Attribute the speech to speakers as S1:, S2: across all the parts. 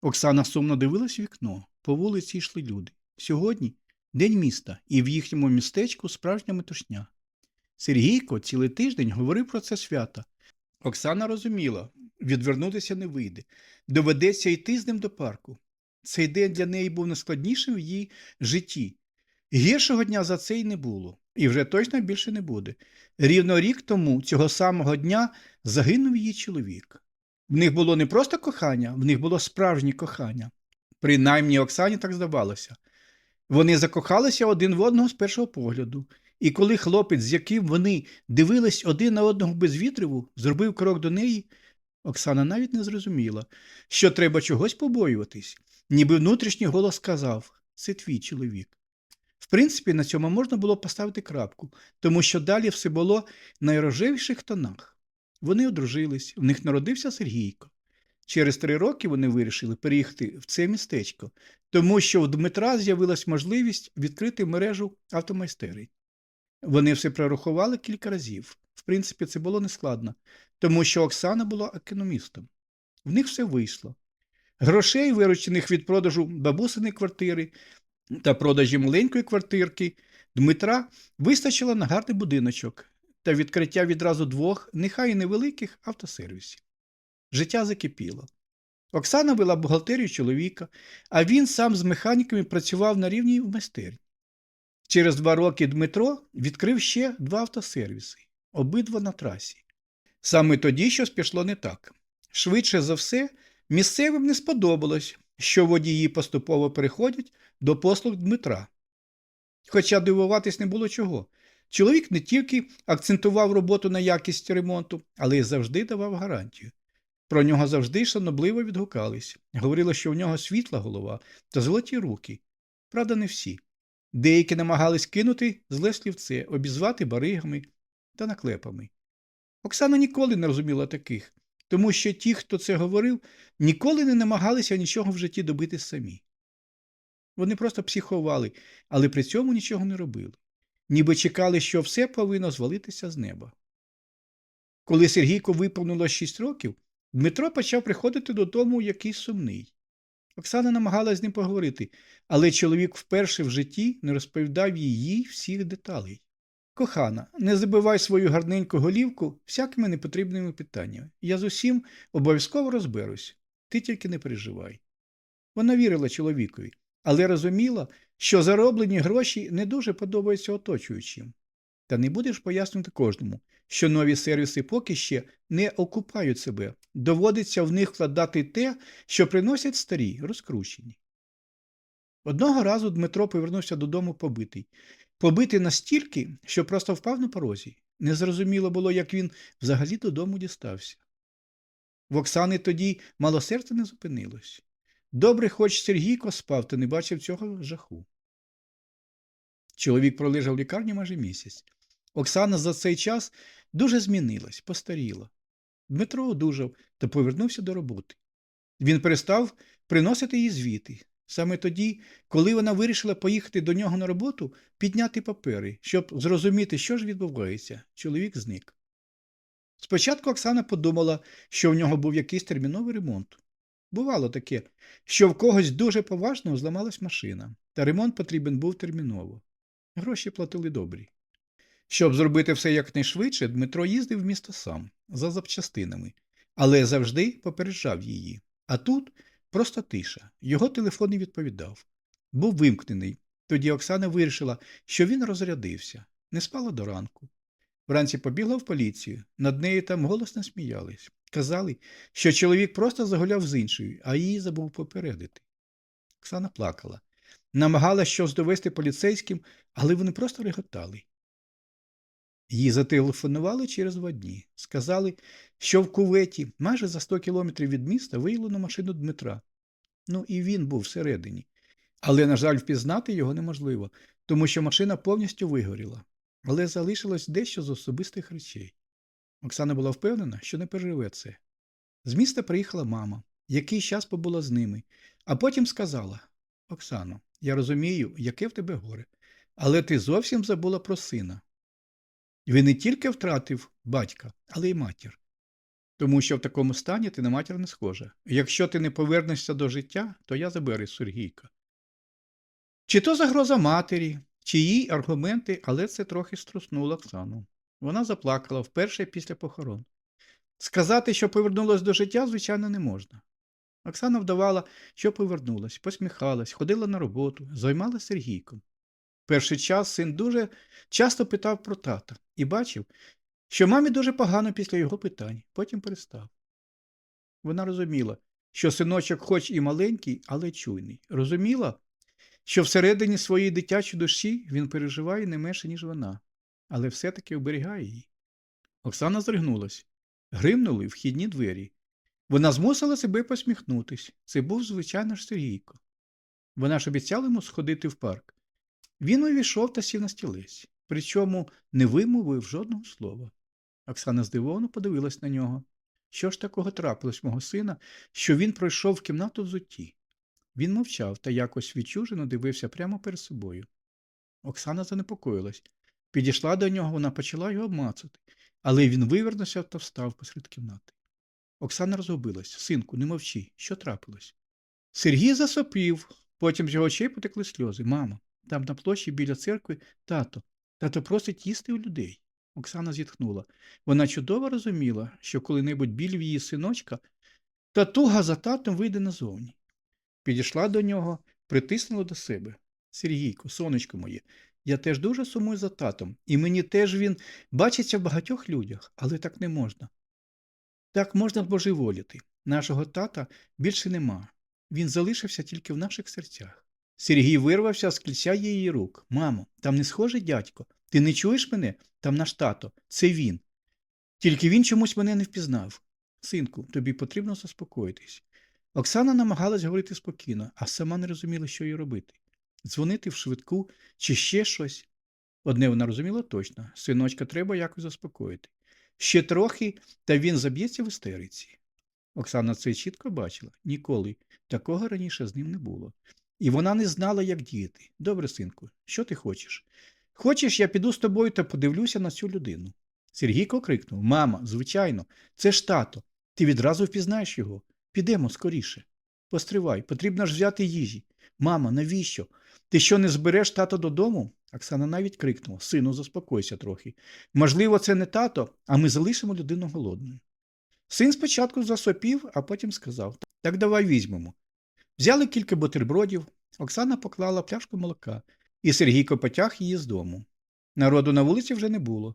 S1: Оксана сумно дивилась в вікно. По вулиці йшли люди. Сьогодні день міста, і в їхньому містечку справжня метушня. Сергійко цілий тиждень говорив про це свято. Оксана розуміла, відвернутися не вийде. Доведеться йти з ним до парку. Цей день для неї був найскладнішим в її житті. Гіршого дня за це й не було, і вже точно більше не буде. Рівно рік тому, цього самого дня, загинув її чоловік. В них було не просто кохання, в них було справжнє кохання. Принаймні Оксані так здавалося. Вони закохалися один в одного з першого погляду, і коли хлопець, з яким вони дивились один на одного без вітриву, зробив крок до неї, Оксана навіть не зрозуміла, що треба чогось побоюватись, ніби внутрішній голос сказав це твій чоловік. В принципі, на цьому можна було поставити крапку, тому що далі все було в найрожевіших тонах. Вони одружились, в них народився Сергійко. Через три роки вони вирішили переїхати в це містечко, тому що в Дмитра з'явилась можливість відкрити мережу автомайстерень. Вони все прорахували кілька разів. В принципі, це було нескладно, тому що Оксана була економістом. В них все вийшло. Грошей, виручених від продажу бабусиної квартири та продажі маленької квартирки, Дмитра вистачило на гарний будиночок та відкриття відразу двох, нехай і невеликих автосервісів. Життя закипіло. Оксана вела бухгалтерію чоловіка, а він сам з механіками працював на рівні в майстерні. Через два роки Дмитро відкрив ще два автосервіси, обидва на трасі. Саме тоді щось пішло не так. Швидше за все, місцевим не сподобалось, що водії поступово переходять до послуг Дмитра. Хоча дивуватись не було чого. Чоловік не тільки акцентував роботу на якість ремонту, але й завжди давав гарантію. Про нього завжди шанобливо відгукались. Говорили, що в нього світла голова та золоті руки. Правда, не всі. Деякі намагались кинути зле слівце, обізвати баригами та наклепами. Оксана ніколи не розуміла таких, тому що ті, хто це говорив, ніколи не намагалися нічого в житті добити самі. Вони просто психували, але при цьому нічого не робили, ніби чекали, що все повинно звалитися з неба. Коли Сергійко виповнило шість років, Дмитро почав приходити додому якийсь сумний. Оксана намагалась з ним поговорити, але чоловік вперше в житті не розповідав їй всіх деталей. Кохана, не забивай свою гарненьку голівку всякими непотрібними питаннями. Я з усім обов'язково розберусь. Ти тільки не переживай. Вона вірила чоловікові, але розуміла, що зароблені гроші не дуже подобаються оточуючим. Та не будеш пояснювати кожному, що нові сервіси поки ще не окупають себе, доводиться в них вкладати те, що приносять старі, розкручені. Одного разу Дмитро повернувся додому побитий. Побитий настільки, що просто впав на порозі. Незрозуміло було, як він взагалі додому дістався. В Оксани тоді мало серце не зупинилось. Добре, хоч Сергійко спав та не бачив цього жаху. Чоловік пролежав в лікарні майже місяць. Оксана за цей час дуже змінилась, постаріла. Дмитро одужав та повернувся до роботи. Він перестав приносити їй звіти. Саме тоді, коли вона вирішила поїхати до нього на роботу, підняти папери, щоб зрозуміти, що ж відбувається, чоловік зник. Спочатку Оксана подумала, що в нього був якийсь терміновий ремонт. Бувало таке, що в когось дуже поважного зламалась машина, та ремонт потрібен був терміново. Гроші платили добрі. Щоб зробити все якнайшвидше, Дмитро їздив в місто сам, за запчастинами, але завжди попереджав її. А тут просто тиша. Його телефон не відповідав. Був вимкнений. Тоді Оксана вирішила, що він розрядився, не спала до ранку. Вранці побігла в поліцію, над нею там голосно сміялись. Казали, що чоловік просто загуляв з іншою, а її забув попередити. Оксана плакала, намагалась щось довести поліцейським, але вони просто реготали. Їй зателефонували через два дні. Сказали, що в куветі, майже за 100 кілометрів від міста, виявлено машину Дмитра. Ну і він був всередині. Але, на жаль, впізнати його неможливо, тому що машина повністю вигоріла. Але залишилось дещо з особистих речей. Оксана була впевнена, що не переживе це. З міста приїхала мама, який час побула з ними, а потім сказала: Оксано, я розумію, яке в тебе горе, але ти зовсім забула про сина. Він не тільки втратив батька, але й матір. тому що в такому стані ти на матір не схожа. Якщо ти не повернешся до життя, то я заберу Сергійка. Чи то загроза матері, чи її аргументи, але це трохи струснуло Оксану. Вона заплакала вперше після похорон. Сказати, що повернулась до життя, звичайно, не можна. Оксана вдавала, що повернулась, посміхалась, ходила на роботу, займалася Сергійком. Перший час син дуже часто питав про тата і бачив, що мамі дуже погано після його питань, потім перестав. Вона розуміла, що синочок хоч і маленький, але чуйний. Розуміла, що всередині своєї дитячої душі він переживає не менше, ніж вона, але все-таки оберігає її. Оксана зригнулась. Гримнули вхідні двері. Вона змусила себе посміхнутись. Це був, звичайно ж, Сергійко. Вона ж обіцяла йому сходити в парк. Він увійшов та сів на стілець, причому не вимовив жодного слова. Оксана здивовано подивилась на нього. Що ж такого трапилось мого сина, що він пройшов в кімнату взутті? Він мовчав та якось відчужено дивився прямо перед собою. Оксана занепокоїлась. Підійшла до нього, вона почала його обмацати, але він вивернувся та встав посеред кімнати. Оксана розгубилась. Синку, не мовчи, що трапилось? Сергій засопів, потім з його очей потекли сльози. Мамо, там на площі біля церкви тато. Тато просить їсти у людей. Оксана зітхнула. Вона чудово розуміла, що коли-небудь біль в її синочка, та туга за татом вийде назовні. Підійшла до нього, притиснула до себе. Сергійко, сонечко моє, я теж дуже сумую за татом, і мені теж він бачиться в багатьох людях, але так не можна. Так можна збожеволіти. Нашого тата більше нема. Він залишився тільки в наших серцях. Сергій вирвався з кільця її рук. Мамо, там не схожий дядько. Ти не чуєш мене? Там наш тато. Це він. Тільки він чомусь мене не впізнав. Синку, тобі потрібно заспокоїтись. Оксана намагалась говорити спокійно, а сама не розуміла, що їй робити. Дзвонити в швидку чи ще щось. Одне вона розуміла точно синочка треба якось заспокоїти. Ще трохи, та він заб'ється в істериці. Оксана це чітко бачила ніколи такого раніше з ним не було. І вона не знала, як діяти. Добре, синку, що ти хочеш? Хочеш, я піду з тобою та подивлюся на цю людину. Сергійко крикнув Мама, звичайно, це ж тато. Ти відразу впізнаєш його. Підемо скоріше. Постривай, потрібно ж взяти їжі. Мама, навіщо? Ти що не збереш тато додому? Оксана навіть крикнула Сину, заспокойся трохи. Можливо, це не тато, а ми залишимо людину голодною. Син спочатку засопів, а потім сказав Так давай візьмемо. Взяли кілька бутербродів, Оксана поклала пляшку молока, і Сергійко потяг її з дому. Народу на вулиці вже не було.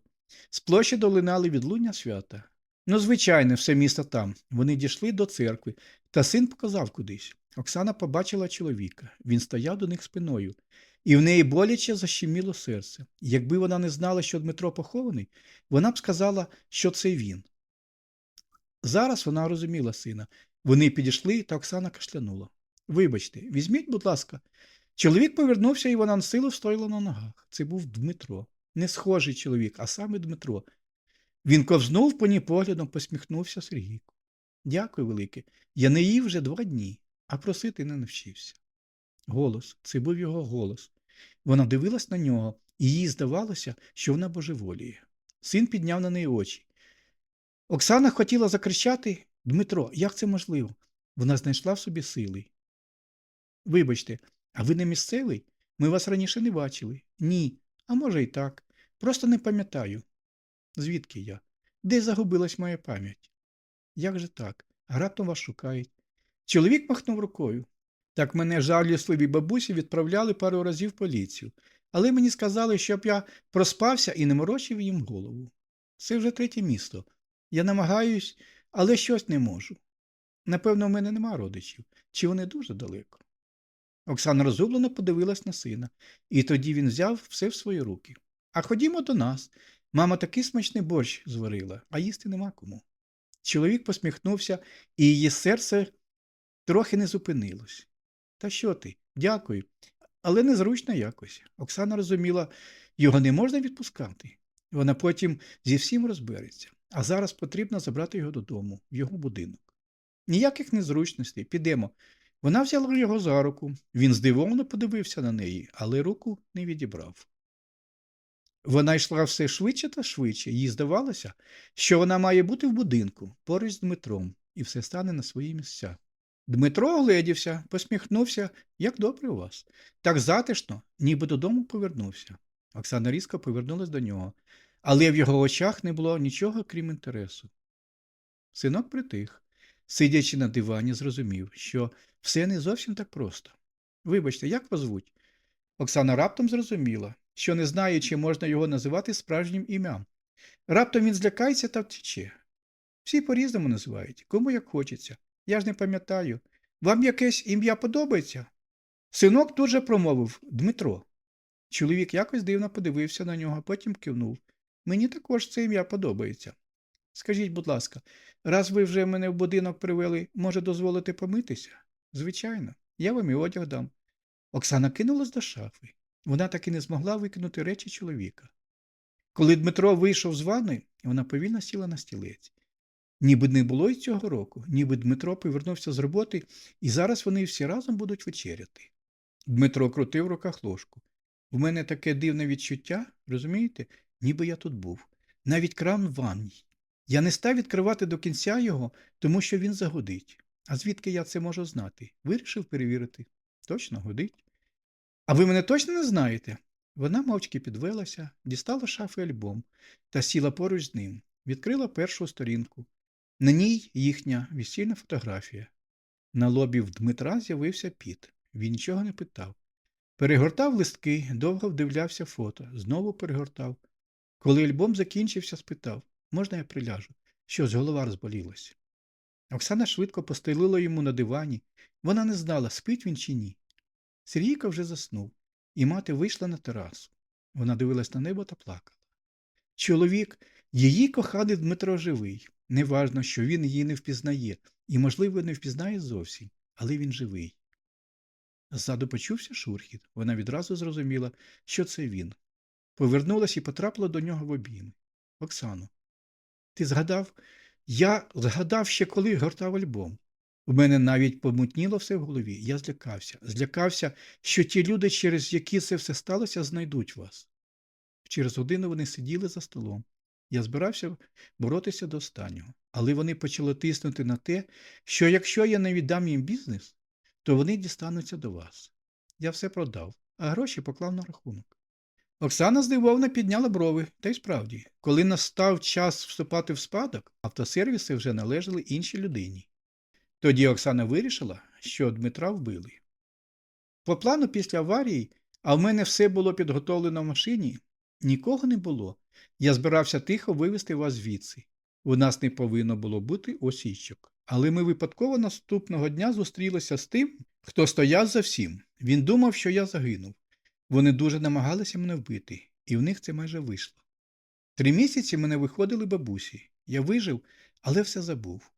S1: З площі долинали відлуння свята. Ну, звичайно, все місто там. Вони дійшли до церкви, та син показав кудись. Оксана побачила чоловіка. Він стояв до них спиною, і в неї боляче защеміло серце. Якби вона не знала, що Дмитро похований, вона б сказала, що це він. Зараз вона розуміла сина. Вони підійшли, та Оксана кашлянула. Вибачте, візьміть, будь ласка. Чоловік повернувся, і вона на силу стояла на ногах. Це був Дмитро. Не схожий чоловік, а саме Дмитро. Він ковзнув по ній поглядом, посміхнувся Сергійку. Дякую, велике. Я не їв вже два дні, а просити не навчився. Голос, це був його голос. Вона дивилась на нього, і їй здавалося, що вона божеволіє. Син підняв на неї очі. Оксана хотіла закричати Дмитро, як це можливо? Вона знайшла в собі сили. Вибачте, а ви не місцевий? Ми вас раніше не бачили. Ні, а може, і так. Просто не пам'ятаю. Звідки я? Де загубилась моя пам'ять? Як же так? Раптом вас шукають. Чоловік махнув рукою. Так мене жалісливі бабусі відправляли пару разів в поліцію, але мені сказали, щоб я проспався і не морочив їм голову. Це вже третє місто. Я намагаюсь, але щось не можу. Напевно, в мене нема родичів, чи вони дуже далеко. Оксана розгублено подивилась на сина, і тоді він взяв все в свої руки. А ходімо до нас. Мама такий смачний борщ зварила, а їсти нема кому. Чоловік посміхнувся, і її серце трохи не зупинилось. Та що ти? Дякую. Але незручно якось. Оксана розуміла, його не можна відпускати. Вона потім зі всім розбереться. А зараз потрібно забрати його додому, в його будинок. Ніяких незручностей, підемо. Вона взяла його за руку. Він здивовано подивився на неї, але руку не відібрав. Вона йшла все швидше та швидше, їй здавалося, що вона має бути в будинку поруч з Дмитром, і все стане на свої місця. Дмитро огледівся, посміхнувся, як добре у вас. Так затишно, ніби додому повернувся. Оксана різко повернулась до нього, але в його очах не було нічого, крім інтересу. Синок притих, сидячи на дивані, зрозумів, що все не зовсім так просто. Вибачте, як вас звуть? Оксана раптом зрозуміла, що не знає, чи можна його називати справжнім ім'ям. Раптом він злякається та втече. Всі по-різному називають, кому як хочеться. Я ж не пам'ятаю. Вам якесь ім'я подобається? Синок тут же промовив Дмитро. Чоловік якось дивно подивився на нього, потім кивнув. Мені також це ім'я подобається. Скажіть, будь ласка, раз ви вже мене в будинок привели, може дозволити помитися? Звичайно, я вам і одяг дам. Оксана кинулась до шафи. Вона так і не змогла викинути речі чоловіка. Коли Дмитро вийшов з ванни, вона повільно сіла на стілець. Ніби не було й цього року, ніби Дмитро повернувся з роботи, і зараз вони всі разом будуть вечеряти. Дмитро крутив в руках ложку. В мене таке дивне відчуття, розумієте, ніби я тут був. Навіть кран в ванній. Я не став відкривати до кінця його, тому що він загодить. А звідки я це можу знати? Вирішив перевірити. Точно годить. А ви мене точно не знаєте? Вона мовчки підвелася, дістала шафи альбом та сіла поруч з ним, відкрила першу сторінку. На ній їхня весільна фотографія. На лобі в Дмитра з'явився піт. Він нічого не питав. Перегортав листки, довго вдивлявся фото, знову перегортав. Коли альбом закінчився, спитав можна я приляжу? Щось голова розболілась. Оксана швидко постелила йому на дивані. Вона не знала, спить він чи ні. Сергійко вже заснув, і мати вийшла на терасу. Вона дивилась на небо та плакала. Чоловік, її коханий Дмитро живий. Неважно, що він її не впізнає, і, можливо, не впізнає зовсім, але він живий. Ззаду почувся шурхіт. Вона відразу зрозуміла, що це він. Повернулась і потрапила до нього в обійми. Оксано, ти згадав? Я згадав ще, коли гортав альбом. У мене навіть помутніло все в голові. Я злякався. Злякався, що ті люди, через які це все сталося, знайдуть вас. Через годину вони сиділи за столом. Я збирався боротися до останнього, але вони почали тиснути на те, що якщо я не віддам їм бізнес, то вони дістануться до вас. Я все продав, а гроші поклав на рахунок. Оксана здивовано підняла брови, та й справді, коли настав час вступати в спадок, автосервіси вже належали іншій людині. Тоді Оксана вирішила, що Дмитра вбили. По плану після аварії, а в мене все було підготовлено в машині, нікого не було. Я збирався тихо вивезти вас звідси. У нас не повинно було бути осічок. Але ми випадково наступного дня зустрілися з тим, хто стояв за всім. Він думав, що я загинув. Вони дуже намагалися мене вбити, і в них це майже вийшло. Три місяці мене виходили бабусі. Я вижив, але все забув.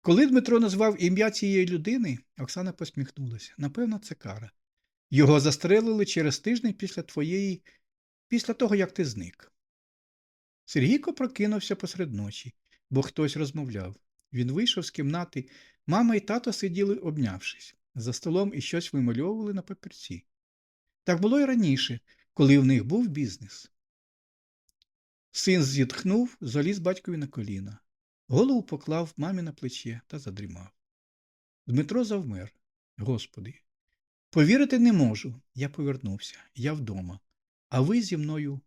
S1: Коли Дмитро назвав ім'я цієї людини, Оксана посміхнулася. Напевно, це кара. Його застрелили через тиждень після твоєї, після того, як ти зник. Сергійко прокинувся посеред ночі, бо хтось розмовляв. Він вийшов з кімнати, мама і тато сиділи, обнявшись, за столом і щось вимальовували на папірці. Так було й раніше, коли в них був бізнес. Син зітхнув, заліз батькові на коліна. Голову поклав мамі на плече та задрімав. Дмитро завмер. Господи, повірити не можу. Я повернувся, я вдома, а ви зі мною